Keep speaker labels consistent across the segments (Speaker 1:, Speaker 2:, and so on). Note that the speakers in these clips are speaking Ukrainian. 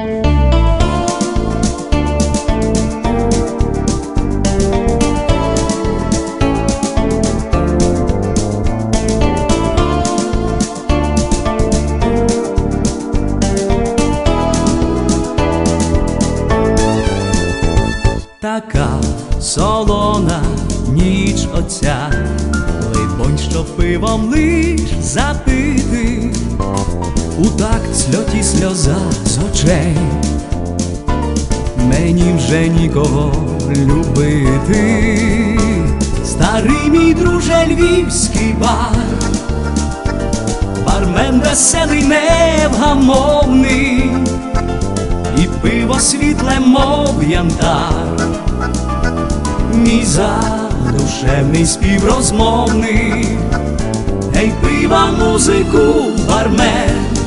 Speaker 1: Така солона ніч отця, либонь, що пивом лиш запити, у так сльоті сльоза очей, мені вже нікого любити, старий мій друже львівський бар, бармен веселий невгамовний, і пиво світле, мов янтар, мій задушевний співрозмовник, гей, пива музику, бармен,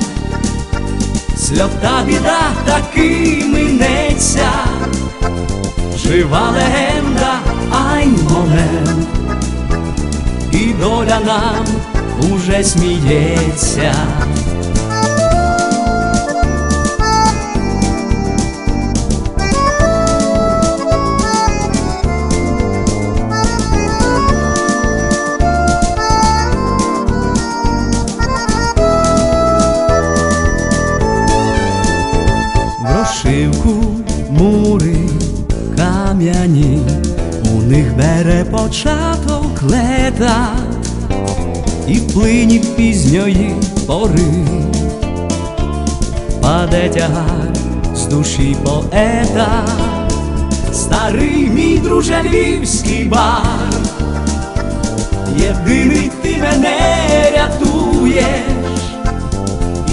Speaker 1: сльота біда таки минеться, жива легенда, ай момент, і доля нам уже сміється. Кам'яні, у них бере початок лета і плині пізньої пори. Паде тягар з душі поета, старий мій друже львівський бар, єдиний ти мене рятуєш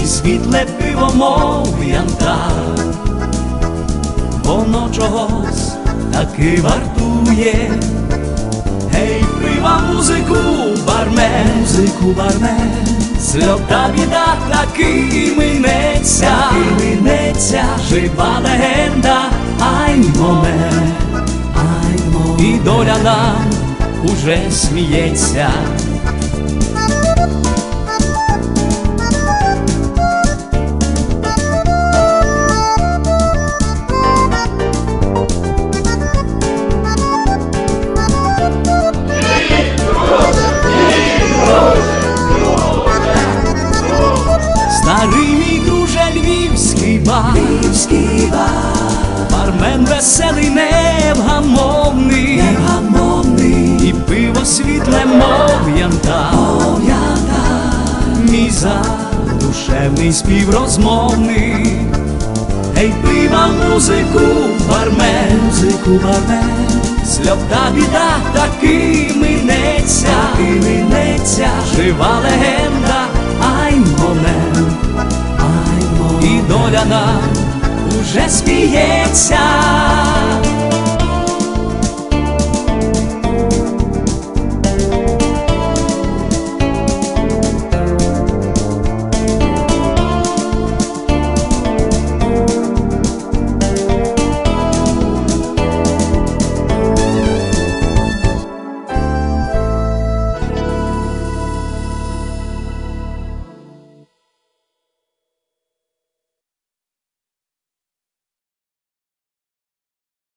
Speaker 1: і світле пиво, мов янтар, воно чогось таки вартує. Гей, пива музику, бармен, музику, бармен, сльота біда таки минеться, таки минеться, жива легенда, ай момент, ай момент, і доля нам уже сміється. Старий мій друже львівський бар, львівський бар, бармен веселий, невгамовний, невгамовний, і пиво світле, мов янтар, мов янтар, мій задушевний співрозмовник. Ей, пива музику, бармен, музику, бармен, сльота біда таки минеться, таки минеться, жива легенда, нам уже сміється.